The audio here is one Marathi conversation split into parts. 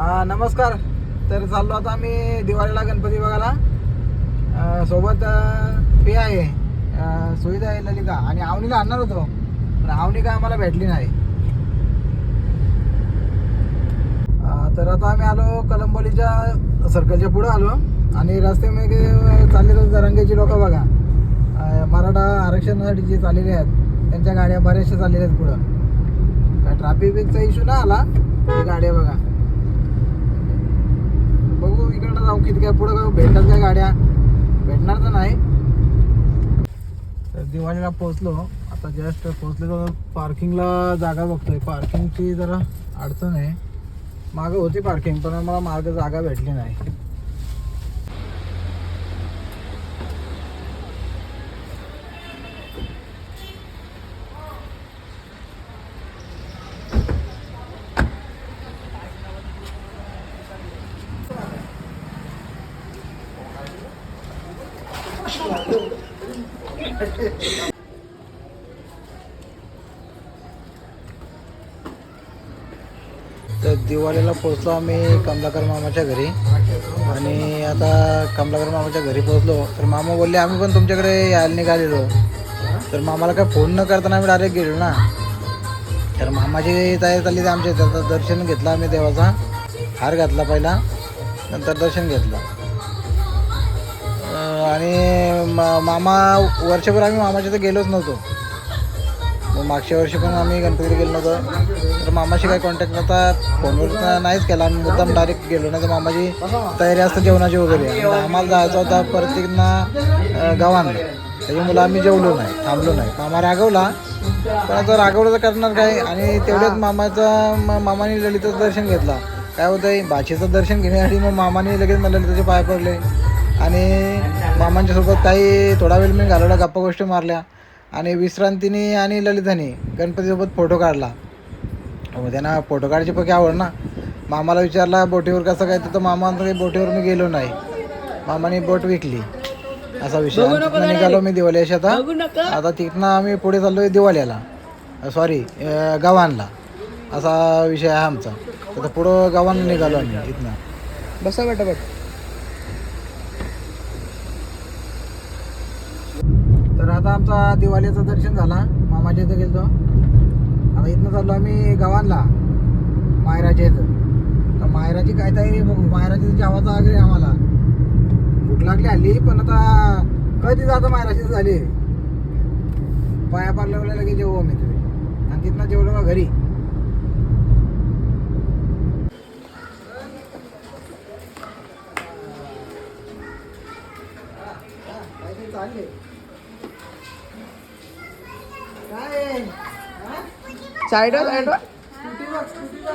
नमस्कार. तर चाललो आता आम्ही दिवाळीला गणपती बघायला. सोबत पे आहे. सुविधा आहे ललिता. आणि आवनीला आणणार होतो. पण आवनी काय आम्हाला भेटली नाही. तर आता आम्ही आलो कलंबोलीच्या सर्कलच्या पुढं आलो. आणि रस्त्यामध्ये चालले तर जरंगेची लोक बघा. मराठा आरक्षणासाठी जे चाललेले आहेत. त्यांच्या गाड्या बऱ्याचशा चाललेल्या आहेत पुढं. काय ट्रॅफिक बिकचा इश्यू नाही आला. गाड्या बघा. किती काय पुढं काय भेटतात काय गाड्या? भेटणार तर नाही. तर दिवाळीला पोहोचलो. आता जस्ट पोहोचलो तर पार्किंगला जागा बघतोय. पार्किंगची जरा अडचण आहे. मागं होती पार्किंग पण मला मागं जागा भेटली नाही. तर दिवाळीला पोहोचलो आम्ही कमलाकर मामाच्या घरी. आणि आता कमलाकर मामाच्या घरी पोहोचलो. तर मामा बोलले आम्ही पण तुमच्याकडे यायला निघालेलो. तर मामाला काय फोन न करताना आम्ही डायरेक्ट गेलो ना. तर मामाची तयारी चालली तर आमच्या इथं दर्शन घेतलं आम्ही देवाचा. हार घातला पहिला. नंतर दर्शन घेतलं. आणि मा- मामा वर्षभर आम्ही मामाच्या तर गेलोच नव्हतो. मग मागच्या वर्षी पण आम्ही गणपतीला गेलो नव्हतो. तर मामाशी काही कॉन्टॅक्ट नव्हता फोनवर नाहीच केला. आम्ही मुद्दाम डायरेक्ट गेलो. नाही तर मामाची तयारी असते जेवणाची वगैरे. आम्हाला जायचं होता प्रत्येकना गावांना त्याच्यामुळे आम्ही जेवलो नाही थांबलो नाही. मामा रागवला. पण आता रागवलं तर करणार काय? आणि तेवढ्याच मामाचा मामाने ललिताचं दर्शन घेतला. काय होतंय? भाचीचं दर्शन घेण्यासाठी मग मामाने लगेच मला ललिताचे पाय पडले. आणि मामांच्या सोबत काही थोडा वेळ मी घालवला गप्पा गोष्टी मारल्या. आणि विश्रांतीने आणि ललिताने गणपतीसोबत फोटो काढला. मग त्यांना फोटो काढायची पक्की आवड ना. मामाला विचारला बोटीवर कसं काय? तर मामा काही बोटीवर मी गेलो नाही. मामाने बोट विकली. असा विषय. तिथनं निघालो मी दिवाळी आता. आता तिथनं आम्ही पुढे चाललोय दिवाळ्याला सॉरी गव्हाणला. असा विषय आहे आमचा. आता पुढं गव्हाणला निघालो आम्ही इथनं. बसा बेटा बट तर आता आमचा दिवाळीचं दर्शन झाला मामाच्या इथं गेलो आता इथनं चाललो आम्ही गावांना मायराच्या इथं तर मायराची काय तयारी बघू मायराची जेवाचा आग्रे आम्हाला भूक लागली हल्ली पण आता कधी जातं मायराची झाली पाया पारल्या लगेच जेवू आम्ही तुम्ही आणि तिथनं जेवलो मग घरी चालले साईड साईड स्कूटीवर स्कूटीवर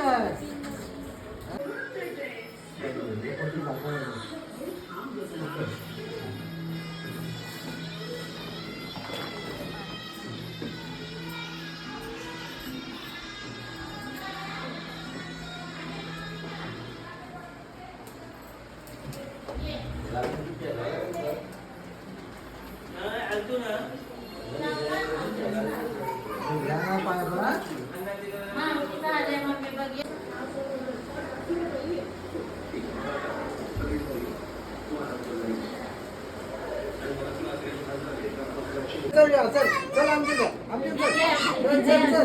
घ्या ना पाया पडा. चल या, चल आमच्या आमच्या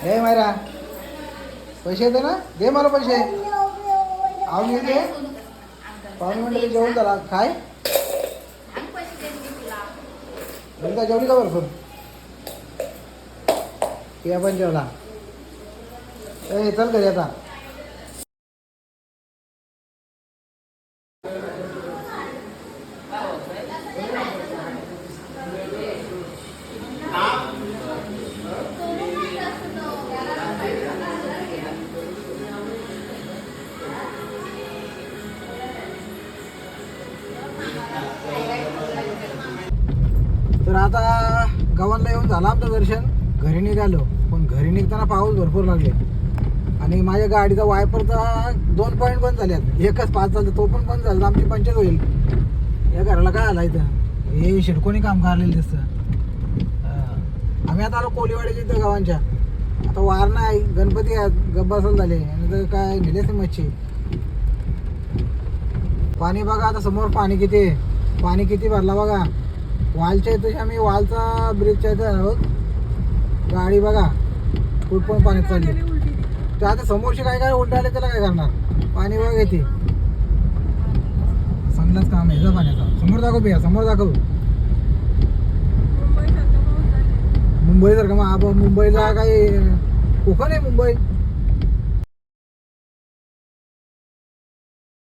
हे मायरा पैसे येते ना? दे मला पैसे. आऊन येते पाहुणे म्हणलं जेवण झाला काय ललिता जेवली का भरपूर ते आपण जेवला. ए चल घरी आता. आता गावाला येऊन झालं आमचं दर्शन. घरी निघालो. पण घरी निघताना पाऊस भरपूर लागले. आणि माझ्या गाडीचा वायपरचा दोन पॉईंट बंद झाल्यात. एकच पाच झालं तो पण बंद झाला. आमची पंचायत होईल. या घराला काय आला इथं? हे शिडकोणी काम करायला दिसतं. आम्ही आता आलो कोलीवाडीच्या इथं गावांच्या. आता वार नाही. गणपती आहेत गब्बासल झाले. आणि तर काय नेलेच नाही मच्छी. पाणी बघा आता समोर पाणी किती आहे. पाणी किती भरला बघा. वालच्या इथं आम्ही वालचा ब्रिजच्या इथं आहोत. गाडी बघा कुठपण पाण्यात चालली. तर आता समोरची काय काय उलटाले त्याला काय करणार? पाणी बघा येते चांगलाच काम आहे पाण्याचा. समोर दाखव बिया समोर दाखव. मुंबई सारखं मग आबा मुंबईला काही कोकण आहे मुंबई?